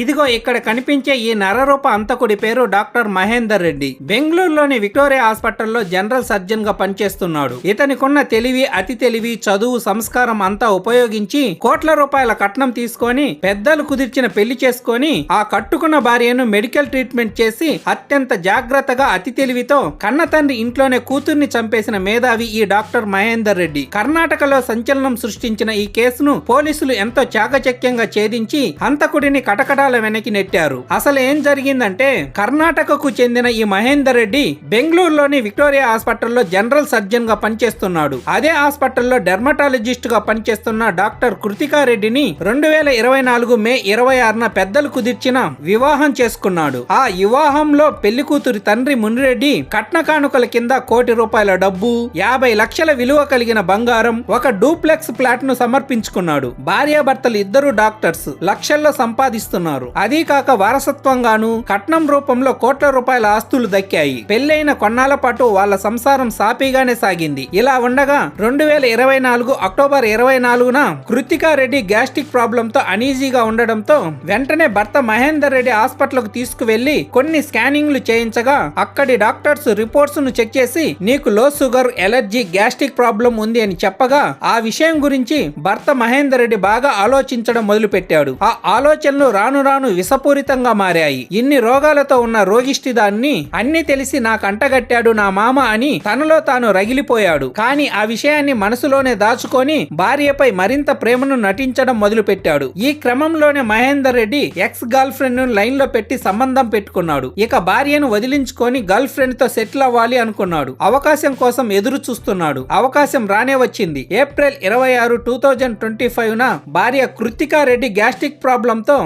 ఇదిగో ఇక్కడ కనిపించే ఈ నరరూప అంతకుడి పేరు డాక్టర్ మహేందర్ రెడ్డి. బెంగళూరులోని విక్టోరియా హాస్పిటల్లో జనరల్ సర్జన్గా పనిచేస్తున్నాడు. ఇతనికున్న తెలివి అతి తెలివి చదువు సంస్కారం అంతా ఉపయోగించి కోట్ల రూపాయల కట్నం తీసుకొని పెద్దలు కుదిర్చిన పెళ్ళి చేసుకొని ఆ కట్టుకున్న భార్యను మెడికల్ ట్రీట్మెంట్ చేసి అత్యంత జాగ్రత్తగా అతి తెలివితో కన్న తండ్రి ఇంట్లోనే కూతుర్ని చంపేసిన మేధావి ఈ డాక్టర్ మహేందర్ రెడ్డి. కర్ణాటకలో సంచలనం సృష్టించిన ఈ కేసును పోలీసులు ఎంతో చాకచక్యంగా ఛేదించి హంతకుడిని కటకటాల వెనక్కి నెట్టారు. అసలు ఏం జరిగిందంటే కర్ణాటకకు చెందిన ఈ మహేందర్ రెడ్డి బెంగళూరులోని విక్టోరియా హాస్పిటల్లో జనరల్ సర్జన్గా పనిచేస్తున్నాడు. అదే హాస్పిటల్లో డెర్మటాలజిస్ట్గా పనిచేస్తున్న డాక్టర్ కృతికా రెడ్డిని రెండు వేల ఇరవై నాలుగు మే ఇరవై ఆరున పెద్దలు కుదిర్చిన వివాహం చేసుకున్నాడు. ఆ వివాహంలో పెళ్ళి కూతురి తండ్రి మునిరెడ్డి కట్న కానుకల కింద కోటి రూపాయల డబ్బు యాభై లక్షల విలువ కలిగిన బంగారం ఒక డూప్లెక్స్ ప్లాట్ను సమర్పించుకున్నాడు. భార్యాభర్తలు ఇద్దరు డాక్టర్స్ లక్షల్లో సంపాదిస్తున్నారు. అదీ కాక వారసత్వంగాను కట్నం రూపంలో కోట్ల రూపాయల ఆస్తులు దక్కాయి. పెళ్ళైన కొన్నాళ్ళ పాటు వాళ్ళ సంసారం సాపీగానే సాగింది. ఇలా ఉండగా రెండు వేల ఇరవై నాలుగు అక్టోబర్ ఇరవై నాలుగున కృతికా రెడ్డి గ్యాస్ట్రిక్ ప్రాబ్లంతో అనీజీగా ఉండడంతో వెంటనే భర్త మహేందర్ రెడ్డి హాస్పిటల్కు తీసుకువెళ్ళి కొన్ని స్కానింగ్లు చేయించగా అక్కడి డాక్టర్స్ రిపోర్ట్స్ను చెక్ చేసి నీకు లో షుగర్ ఎలర్జీ గ్యాస్ట్రిక్ ప్రాబ్లం ఉంది అని చెప్పగా ఆ విషయం గురించి భర్త మహేందర్ రెడ్డి బాగా ఆలోచించడం మొదలుపెట్టాడు. ఆ ఆలోచనలు రాను రాను విషపూరితంగా మారాయి. ఇన్ని రోగాలతో ఉన్న రోగిష్టిదాన్ని అన్ని తెలిసి నాకు అంటగట్టాడు నా మామ అని తనలో తాను రగిలిపోయాడు. కానీ ఆ విషయాన్ని మనసులోనే దాచుకొని భార్యపై మరింత ప్రేమను నటించడం మొదలుపెట్టాడు. ఈ క్రమంలోనే మహేందర్ రెడ్డి ఎక్స్ గర్ల్ ఫ్రెండ్ను లైన్లో పెట్టి సంబంధం పెట్టుకున్నాడు. ఇక భార్యను వదిలించుకొని గర్ల్ ఫ్రెండ్తో సెటిల్ అవ్వాలి అనుకున్నాడు. అవకాశం కోసం ఎదురు చూస్తున్నాడు. అవకాశం రానే వచ్చింది. ఏప్రిల్ ఇరవై ఆరు టూ థౌజండ్ ట్వంటీ ఫైవ్ న భార్య కృతికా రెడ్డి గ్యాస్ట్రిక్ ప్రాబ్లం తో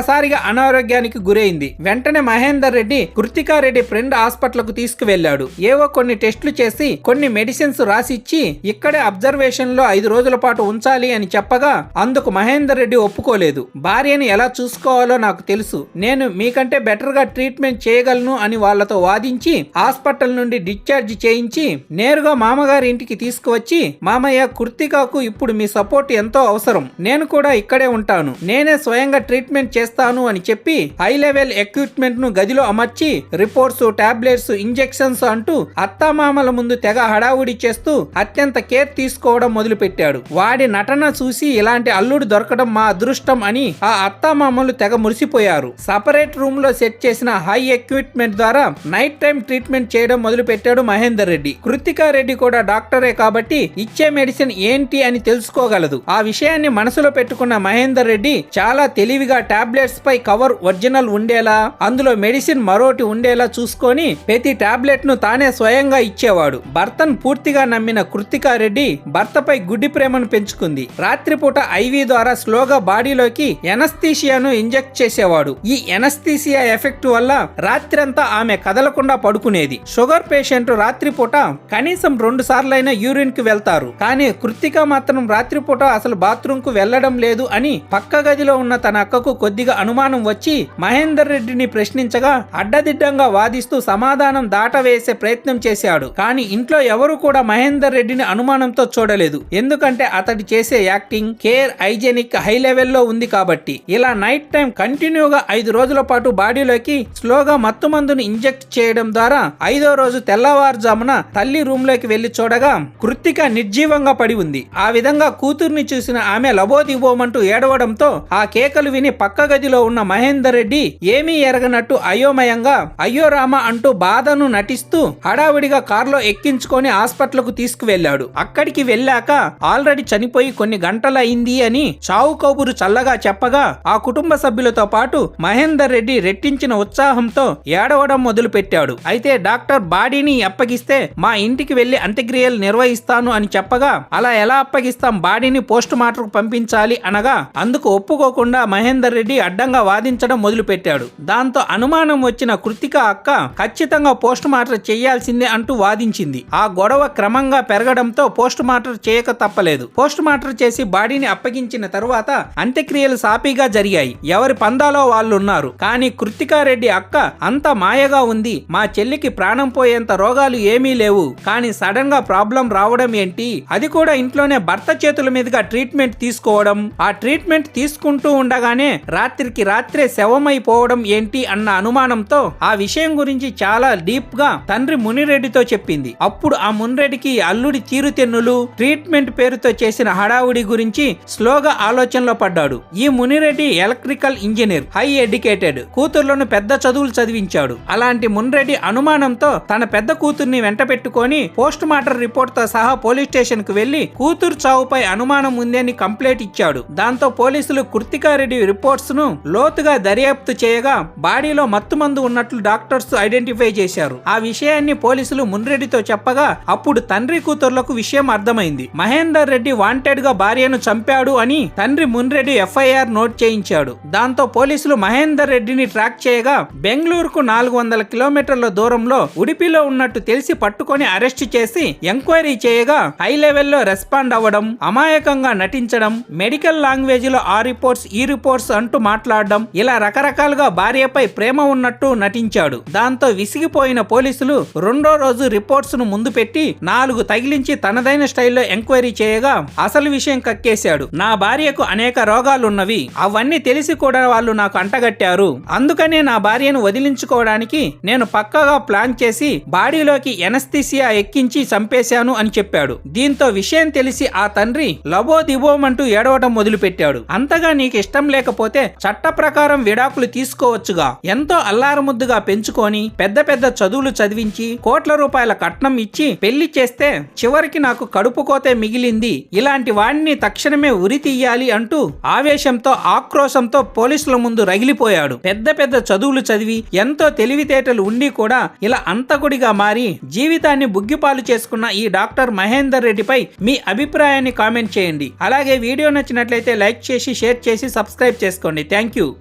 ఒక్కసారిగా అనారోగ్యానికి గురైంది. వెంటనే మహేందర్ రెడ్డి కృతికా రెడ్డి ఫ్రెండ్ హాస్పిటల్కు తీసుకువెళ్ళాడు ఏవో కొన్ని టెస్టులు చేసి కొన్ని మెడిసిన్స్ రాసిచ్చి ఇక్కడే అబ్జర్వేషన్లో ఐదు రోజుల పాటు ఉంచాలి అని చెప్పగా అందుకు మహేందర్ రెడ్డి ఒప్పుకోలేదు. భార్యని ఎలా చూసుకోవాలో నాకు తెలుసు. నేను మీకంటే బెటర్గా ట్రీట్మెంట్ చేయగలను అని వాళ్ళతో వాదించి హాస్పిటల్ నుండి డిశ్చార్జ్ చేయించి నేరుగా మామగారి ఇంటికి తీసుకువచ్చి మామయ్య కుర్తికాకు ఇప్పుడు మీ సపోర్ట్ ఎంతో అవసరం. నేను కూడా ఇక్కడే ఉంటాను. నేనే స్వయంగా ట్రీట్మెంట్ చేస్తాను అని చెప్పి హై లెవెల్ ఎక్విప్మెంట్ను గదిలో అమర్చి రిపోర్ట్స్ టాబ్లెట్స్ ఇంజెక్షన్స్ అంటూ అత్తామామల ముందు తెగ హడావుడి చేస్తూ అత్యంత కేర్ తీసుకోవడం మొదలు పెట్టాడు వాడి నటన చూసి ఇలాంటి అల్లుడు దొరకడం మా అదృష్టం అని ఆ అత్తామామలు తెగ మురిసిపోయారు. సపరేట్ రూమ్లో సెట్ చేసిన హై ఎక్విప్మెంట్ ద్వారా నైట్ టైం ట్రీట్మెంట్ చేయడం మొదలు పెట్టాడు మహేందర్ రెడ్డి. కృతికా రెడ్డి కూడా డాక్టరే కాబట్టి ఇచ్చే మెడిసిన్ ఏంటి అని తెలుసుకోగలదు. ఆ విషయాన్ని మనసులో పెట్టుకున్న మహేందర్ రెడ్డి చాలా తెలివిగా టాబ్లెట్స్ పై కవర్ ఒరిజినల్ ఉండేలా అందులో మెడిసిన్ మరోటి ఉండేలా చూసుకొని ప్రతి టాబ్లెట్ను తానే స్వయంగా ఇచ్చేవాడు. భర్తను పూర్తిగా నమ్మిన కృతికా రెడ్డి భర్తపై గుడ్డి ప్రేమను పెంచుకుంది. రాత్రిపూట ఐవీ ద్వారా స్లోగా బాడీలోకి ఎనస్థీషియాను ఇంజెక్ట్ చేసేవాడు. ఈ ఎనస్థీషియా ఎఫెక్ట్ వల్ల రాత్రంతా ఆమె కదలకుండా పడుకునేది. షుగర్ పేషెంట్ రాత్రిపూట కనీసం రెండు సార్లైనా యూరిన్కి వెళ్తారు. కానీ కృతిక మాత్రం రాత్రిపూట అసలు బాత్రూమ్కు వెళ్ళడం లేదు అని పక్క గదిలో ఉన్న తన అక్కకు కొద్దిగా అనుమానం వచ్చి మహేందర్ రెడ్డిని ప్రశ్నించగా అడ్డదిడ్డంగా వాదిస్తూ సమాధానం దాటవేసే ప్రయత్నం చేశాడు. కానీ ఇంట్లో ఎవరు కూడా మహేందర్ రెడ్డిని అనుమానంతో చూడలేదు. ఎందుకంటే అతడి చేసే యాక్టింగ్ కేర్ హైజెనిక్ హై లెవెల్లో ఉంది కాబట్టి. ఇలా నైట్ టైం కంటిన్యూగా ఐదు రోజుల పాటు బాడీలోకి స్లోగా మత్తు మందును ఇంజెక్ట్ చేయడం ద్వారా ఐదో రోజు తెల్లవారుజామున తల్లి రూమ్లోకి వెళ్ళి చూడగా కృత్తిక నిర్జీవంగా పడి ఉంది. ఆ విధంగా కూతుర్ని చూసిన ఆమె లబోదిబోమంటూ ఏడవడంతో ఆ కేకలు విని పక్క గదిలో ఉన్న మహేందర్ రెడ్డి ఏమీ ఎరగనట్టు అయోమయంగా అయ్యో రామ అంటూ బాధను నటిస్తూ హడావిడిగా కారులో ఎక్కించుకొని హాస్పిటల్కు తీసుకువెళ్ళాడు అక్కడికి వెళ్ళాక ఆల్రెడీ చనిపోయి కొన్ని గంటలయింది అని చావు కబురు చల్లగా చెప్పగా ఆ కుటుంబ సభ్యులతో పాటు మహేందర్ రెడ్డి రెట్టించిన ఉత్సాహంతో ఏడవడం మొదలుపెట్టాడు. అయితే డాక్టర్ బాడీని అప్పగిస్తే మా ఇంటికి వెళ్ళి అంత్యక్రియలు నిర్వహిస్తాను అని చెప్పగా అలా ఎలా అప్పగిస్తాం? బాడీని పోస్ట్ మార్టం పంపించాలి అనగా అందుకు ఒప్పుకోకుండా మహేందర్ రెడ్డి అడ్డంగా వాదించడం మొదలుపెట్టాడు. దాంతో అనుమానం వచ్చిన కృతిక అక్క ఖచ్చితంగా పోస్ట్ మార్టం చేయాల్సిందే అంటూ వాదించింది. ఆ గొడవ క్రమంగా పెరగడంతో పోస్ట్ మార్టం చేయక తప్పలేదు. పోస్ట్ మార్టం చేసి బాడీని అప్పగించిన తరువాత అంత్యక్రియలు సాపీగా జరిగాయి. ఎవరి పందాలో వాళ్ళు ఉన్నారు కానీ కృతికారెడ్డి అక్క అంత మాయగా ఉంది. మా చెల్లికి ప్రాణం పోయేంత రోగాలు ఏమీ లేవు. కానీ సడన్గా ప్రాబ్లం రావడం ఏంటి? అది కూడా ఇంట్లోనే భర్త చేతుల మీదుగా ట్రీట్మెంట్ తీసుకోవడం. ఆ ట్రీట్మెంట్ తీసుకుంటూ ఉండగానే రాత్రి రాత్రికి రాత్రే శవమైపోవడం ఏంటి అన్న అనుమానంతో ఆ విషయం గురించి చాలా డీప్గా తండ్రి మునిరెడ్డితో చెప్పింది. అప్పుడు ఆ మునిరెడ్డికి అల్లుడి తీరుతెన్నులు ట్రీట్మెంట్ పేరుతో చేసిన హడావుడి గురించి స్లోగా ఆలోచనలో పడ్డాడు. ఈ Munireddy electrical engineer high educated కూతుర్లను పెద్ద చదువులు చదివించాడు. అలాంటి మున్రెడ్డి అనుమానంతో తన పెద్ద కూతుర్ని వెంట పెట్టుకొని పోస్ట్ మార్టం రిపోర్ట్తో సహా పోలీస్ స్టేషన్కు వెళ్ళి కూతురు చావుపై అనుమానం ఉందని కంప్లైంట్ ఇచ్చాడు. దాంతో పోలీసులు కృతికారెడ్డి రిపోర్ట్స్ను లోతుగా దర్యాప్తు చేయగా బాడీలో మత్తుమందు ఉన్నట్లు డాక్టర్స్ ఐడెంటిఫై చేశారు. ఆ విషయాన్ని పోలీసులు మున్రెడ్డితో చెప్పగా అప్పుడు తండ్రి కూతుర్లకు విషయం అర్థమైంది. మహేందర్ రెడ్డి వాంటెడ్గా భార్యను చంపాడు అని తండ్రి మున్రెడ్డి ఎఫ్ఐఆర్ నోట్ చేయించాడు. దాంతో పోలీసులు మహేందర్ రెడ్డిని ట్రాక్ చేయగా బెంగళూరుకు నాలుగు వందల కిలోమీటర్ల దూరంలో ఉడిపిలో ఉన్నట్టు తెలిసి పట్టుకొని అరెస్ట్ చేసి ఎంక్వైరీ చేయగా హై లెవెల్లో రెస్పాండ్ అవ్వడం అమాయకంగా నటించడం మెడికల్ లాంగ్వేజ్లో ఆ రిపోర్ట్స్ ఈ రిపోర్ట్స్ అంటూ మాట్లాడడం ఇలా రకరకాలుగా భార్యపై ప్రేమ ఉన్నట్టు నటించాడు. దాంతో విసిగిపోయిన పోలీసులు రెండో రోజు రిపోర్ట్స్ను ముందు పెట్టి నాలుగు తగిలించి తనదైన స్టైల్లో ఎంక్వైరీ చేయగా అసలు విషయం కక్కేశాడు. నా భార్యకు అనేక రోగాలున్నవి. అవన్నీ తెలిసి కూడా వాళ్ళు నాకు అంటగట్టారు. అందుకనే నా భార్యను వదిలించుకోవడానికి నేను పక్కగా ప్లాన్ చేసి బాడీలోకి ఎనస్థిసియా ఎక్కించి చంపేశాను అని చెప్పాడు. దీంతో విషయం తెలిసి ఆ తండ్రి లబో దిబోమంటూ ఏడవటం మొదలుపెట్టాడు. అంతగా నీకు ఇష్టం లేకపోతే చట్ట ప్రకారం విడాకులు తీసుకోవచ్చుగా. ఎంతో అల్లారముద్దుగా పెంచుకొని పెద్ద పెద్ద చదువులు చదివించి కోట్ల రూపాయల కట్నం ఇచ్చి పెళ్ళి చేస్తే చివరికి నాకు కడుపు కోతే మిగిలింది. ఇలాంటి వాడిని తక్షణమే ఉరి తీయాలి అంటూ ఆవేశంతో ఆక్రోశంతో పోలీసుల ముందు రగిలిపోయాడు. పెద్ద పెద్ద చదువులు చదివి ఎంతో తెలివితేటలు ఉండి కూడా ఇలా అంతకుడిగా మారి జీవితాన్ని బుగ్గిపాలు చేసుకున్న ఈ డాక్టర్ మహేందర్ రెడ్డిపై మీ అభిప్రాయాన్ని కామెంట్ చేయండి. అలాగే వీడియో నచ్చినట్లయితే లైక్ చేసి షేర్ చేసి సబ్స్క్రైబ్ చేసుకోండి. Thank you.